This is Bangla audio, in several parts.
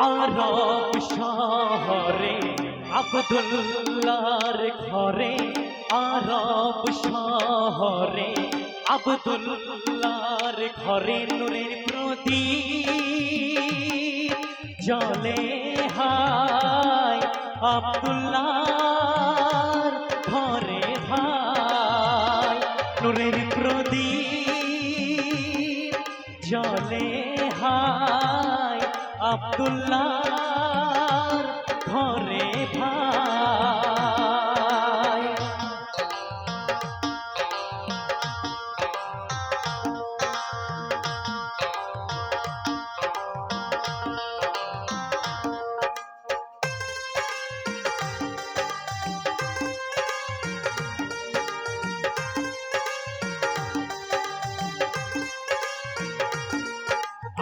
আরব শহরে আবদুল্লার ঘরে, আরব শহরে আবদুল্লার ঘরে নূরের প্রদীপ জলে হায়। আবদুল্লার ঘরে ভাই নূরের প্রদীপ জলে হায়। আবদুল্লার ঘরে ভাই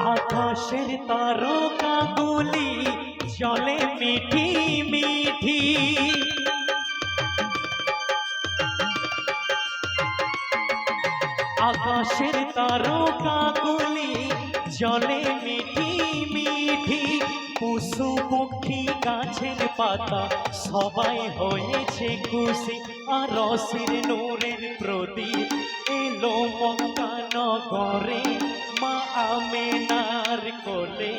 আকাশের তারকাগুলি জলে মিঠি মিঠি। আকাশের তারকাগুলি জলে মিঠি মিঠি পশু পক্ষী গাছের পাতা, সবাই হয়েছে খুশি। আর রসের নূরের প্রদীপ এলো মক্কা নগরে মা আমেনার কোলে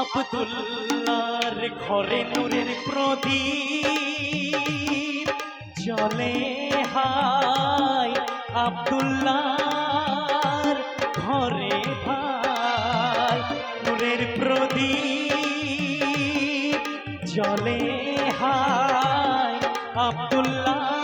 আবদুল্লার ঘরে নূরের প্রদীপ জলে হায় আবদুল্লার ঘরে ভাই। নূরের প্রদীপ চলে হায় আব্দুল্লাহ